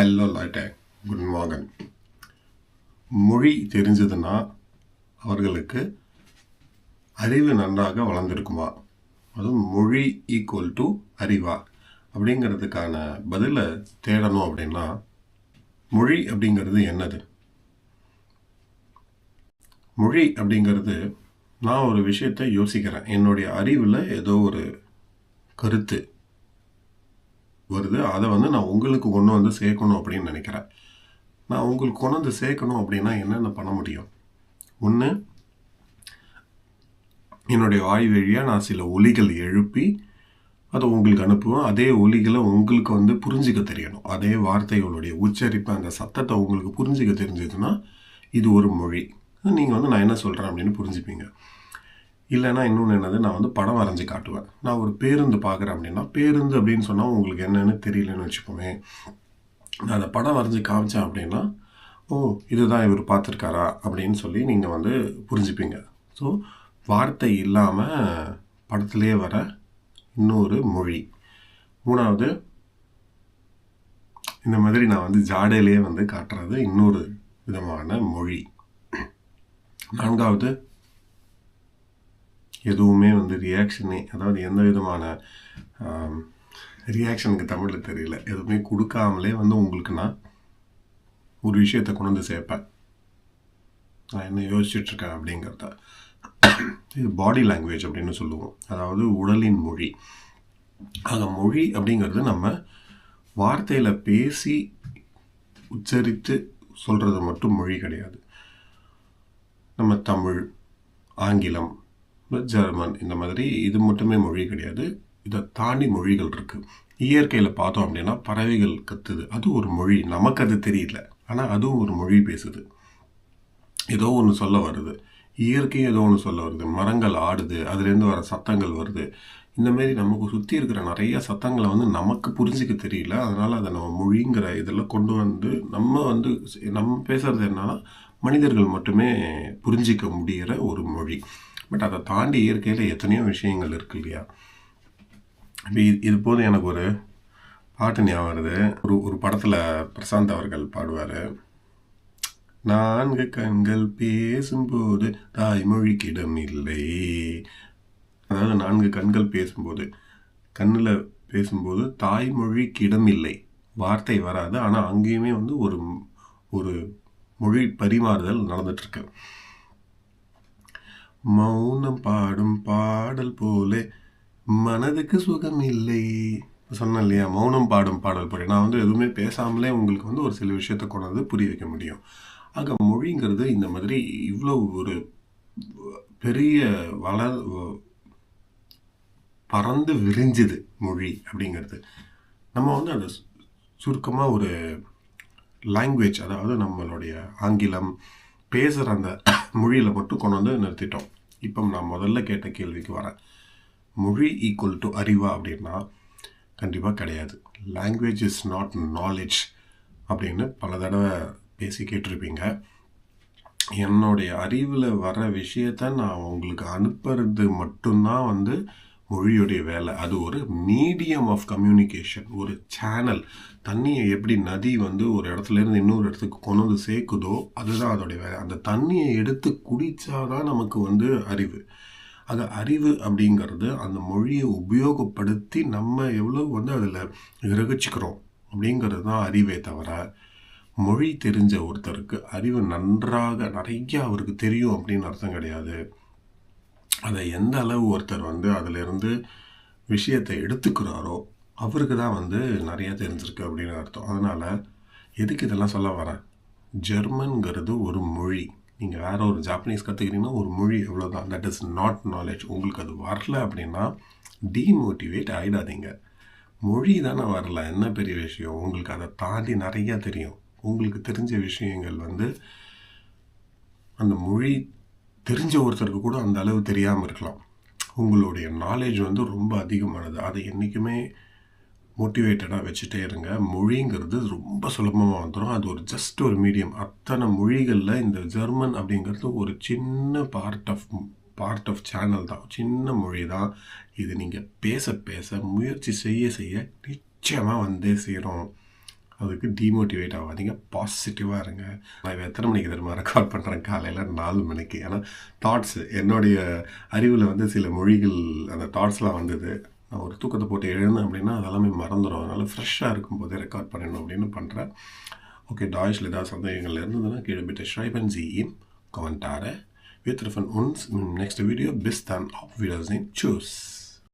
Hello லைட்டே good morning. மொழி தெரிஞ்சதுன்னா அவர்களுக்கு அறிவு நன்றாக வளர்ந்துருக்குமா? அதுவும் மொழி ஈக்குவல் டு அறிவா? அப்படிங்கிறதுக்கான பதிலை தேடணும் அப்படின்னா மொழி அப்படிங்கிறது என்னது? மொழி அப்படிங்கிறது நான் ஒரு விஷயத்தை யோசிக்கிறேன். என்னுடைய அறிவில் ஏதோ ஒரு கருத்து. வருது. அதை வந்து நான் உங்களுக்கு கொண்டு வந்து சேர்க்கணும் அப்படின்னு நினைக்கிறேன். நான் உங்களுக்கு கொண்டு வந்து சேர்க்கணும் அப்படின்னா என்னென்ன பண்ண முடியும்? ஒன்று என்னுடைய வாய் வழியாக நான் சில ஒலிகள் எழுப்பி அதை உங்களுக்கு அனுப்புவேன். அதே ஒலிகளை உங்களுக்கு வந்து புரிஞ்சிக்க தெரியணும். அதே வார்த்தைகளுடைய உச்சரிப்பு அந்த சத்தத்தை உங்களுக்கு புரிஞ்சிக்க தெரிஞ்சதுன்னா இது ஒரு மொழி. நீங்கள் வந்து நான் என்ன சொல்கிறேன் அப்படின்னு புரிஞ்சுப்பீங்க. இல்லைன்னா இன்னொன்று என்னது? நான் வந்து படம் வரைஞ்சி காட்டுவேன். நான் ஒரு பேருந்து பார்க்குறேன் அப்படின்னா பேருந்து அப்படின்னு சொன்னால் உங்களுக்கு என்னென்னு தெரியலன்னு வச்சுக்கோமே. நான் அந்த படம் வரைஞ்சி காமிச்சேன் அப்படின்னா ஓ இதுதான் இவர் பார்த்துருக்காரா அப்படின்னு சொல்லி நீங்கள் வந்து புரிஞ்சுப்பீங்க. ஸோ வார்த்தை இல்லாமல் படத்துலேயே வர இன்னொரு மொழி. மூணாவது இந்த மாதிரி நான் வந்து ஜாடையிலேயே வந்து காட்டுறது இன்னொரு விதமான மொழி. நான்காவது எதுவுமே வந்து ரியாக்ஷனே அதாவது எந்த விதமான ரியாக்ஷனுக்கு தமிழில் தெரியல. எதுவுமே கொடுக்காமலே வந்து உங்களுக்கு நான் ஒரு விஷயத்தை கொண்டு வந்து சேர்ப்பேன். நான் என்ன யோசிச்சுட்ருக்கேன் அப்படிங்கிறத. இது பாடி லாங்குவேஜ் அப்படின்னு சொல்லுவோம். அதாவது உடலின் மொழி. ஆக மொழி அப்படிங்கிறது நம்ம வார்த்தையில் பேசி உச்சரித்து சொல்கிறது மட்டும் மொழி கிடையாது. நம்ம தமிழ் ஆங்கிலம் ஜெர்மன் இந்த மாதிரி இது மட்டுமே மொழி கிடையாது. இதை தாண்டி மொழிகள் இருக்குது இயற்கையில் பார்த்தோம் அப்படின்னா பறவைகள் கத்துது. அது ஒரு மொழி. நமக்கு அது தெரியல. ஆனால் அதுவும் ஒரு மொழி பேசுது. ஏதோ ஒன்று சொல்ல வருது. இயற்கை ஏதோ ஒன்று சொல்ல வருது. மரங்கள் ஆடுது. அதுலேருந்து வர சத்தங்கள் வருது. இந்தமாரி நமக்கு சுற்றி இருக்கிற நிறைய சத்தங்களை வந்து நமக்கு புரிஞ்சிக்க தெரியல. அதனால் அதை நம்ம மொழிங்கிற இதில் கொண்டு வந்து நம்ம வந்து நம்ம பேசுகிறது என்னன்னா மனிதர்கள் மட்டுமே புரிஞ்சிக்க முடிகிற ஒரு மொழி. பட் அதை தாண்டி இயற்கையில் எத்தனையோ விஷயங்கள் இருக்கு இல்லையா? இப்போ இது இது போது எனக்கு ஒரு பாட்டு ஞாபகம் வருது. ஒரு ஒரு படத்தில் பிரசாந்த் அவர்கள் பாடுவார். நான்கு கண்கள் பேசும்போது தாய்மொழிக்கிடம் இல்லை. அதாவது நான்கு கண்கள் பேசும்போது கண்ணில் பேசும்போது தாய்மொழிக்கிடம் இல்லை. வார்த்தை வராது. ஆனால் அங்கேயுமே வந்து ஒரு ஒரு மொழி பரிமாறுதல் நடந்துட்டுருக்கு மௌனம் பாடும் பாடல் போலே மனதுக்கு சுகம் இல்லை சொன்னேன் இல்லையா மௌனம் பாடும் பாடல் போல. நான் வந்து எதுவுமே பேசாமலே உங்களுக்கு வந்து ஒரு சில விஷயத்த கொண்டு வந்து புரிய வைக்க முடியும். ஆக மொழிங்கிறது இந்த மாதிரி இவ்வளோ ஒரு பெரிய வளர் பறந்து விரிஞ்சுது மொழி அப்படிங்கிறது. நம்ம வந்து அதை சுருக்கமாக ஒரு லாங்குவேஜ் அதாவது நம்மளுடைய ஆங்கிலம் பேசுகிற அந்த மொழியில் மட்டும் கொண்டு வந்து நிறுத்திட்டோம். இப்போ நான் முதல்ல கேட்ட கேள்விக்கு வரேன். மொழி ஈக்குவல் டு அறிவா அப்படின்னா கண்டிப்பாக கிடையாது. லாங்குவேஜ் இஸ் நாட் நாலேஜ் அப்படின்னு பல தடவை பேசி கேட்டிருப்பீங்க. என்னுடைய அறிவில் வர விஷயத்த நான் உங்களுக்கு அனுப்புறது மட்டும்தான் வந்து மொழியுடைய வேலை. அது ஒரு மீடியம் ஆஃப் கம்யூனிகேஷன் ஒரு சேனல் தண்ணியை எப்படி நதி வந்து ஒரு இடத்துலேருந்து இன்னொரு இடத்துக்கு கொண்டு வந்து சேர்க்குதோ அதுதான் அதோடைய வேலை. அந்த தண்ணியை எடுத்து குடித்தாதான் நமக்கு வந்து அறிவு. அது அறிவு அப்படிங்கிறது அந்த மொழியை உபயோகப்படுத்தி நம்ம எவ்வளோ வந்து அதில் கிரகிச்சிக்கிறோம் அப்படிங்கிறது தான் அறிவே தவிர மொழி தெரிஞ்ச ஒருத்தருக்கு அறிவு நன்றாக நிறைய அவருக்கு தெரியும் அப்படின்னு அர்த்தம் கிடையாது. அதை எந்த அளவு ஒருத்தர் வந்து அதிலிருந்து விஷயத்தை எடுத்துக்கிறாரோ அவருக்கு தான் வந்து நிறைய தெரிஞ்சிருக்கு அப்படின்னு அர்த்தம். அதனால் எதுக்கு இதெல்லாம் சொல்ல வரேன்? ஜெர்மன்கிறது ஒரு மொழி. நீங்கள் வேறு ஒரு ஜாப்பனீஸ் கற்றுக்கிறீங்கன்னா ஒரு மொழி எவ்வளோதான் தட் இஸ் நாட் நாலேஜ் உங்களுக்கு அது வரல அப்படின்னா டீமோட்டிவேட் ஆகிடாதீங்க மொழி தானே வரல. என்ன பெரிய விஷயம்? உங்களுக்கு அதை தாண்டி நிறையா தெரியும். உங்களுக்கு தெரிஞ்ச விஷயங்கள் வந்து அந்த மொழி தெரிஞ்ச ஒருத்தருக்கு கூட அந்த அளவு தெரியாமல் இருக்கலாம். உங்களுடைய நாலேஜ் வந்து ரொம்ப அதிகமானது. அதை என்றைக்குமே மோட்டிவேட்டடாக வச்சுட்டே இருங்க. மொழிங்கிறது ரொம்ப சுலபமாக வந்துடும் அது ஒரு ஜஸ்ட் ஒரு மீடியம் அத்தனை மொழிகளில் இந்த ஜெர்மன் அப்படிங்கிறது ஒரு சின்ன part of part of channel தான். சின்ன மொழி தான். இது நீங்கள் பேச பேச முயற்சி செய்ய செய்ய நிச்சயமாக வந்தே சேரும். அதுக்கு டிமோட்டிவேட் ஆகாதீங்க பாசிட்டிவாக இருங்க நான் இவன் எத்தனை மணிக்கு தெரியுமா ரெக்கார்ட் பண்ணுறேன் காலையில் நாலு மணிக்கு ஏன்னா தாட்ஸ் என்னுடைய அறிவில் வந்து சில மொழிகள் அந்த தாட்ஸ்லாம் வந்தது நான் ஒரு தூக்கத்தை போட்டு எழுந்தேன் அப்படின்னா அதெல்லாமே மறந்துடும் அதனால் ஃப்ரெஷ்ஷாக இருக்கும்போதே ரெக்கார்ட் பண்ணணும் அப்படின்னு பண்ணுறேன் ஓகே டாய்ஸில் ஏதாவது சந்தேகங்கள் இருந்ததுன்னா கீழே bitte schreiben Sie with Kommentare. Wir treffen uns im nächsten Video. Bis dann, auf Wiedersehen. Tschüss.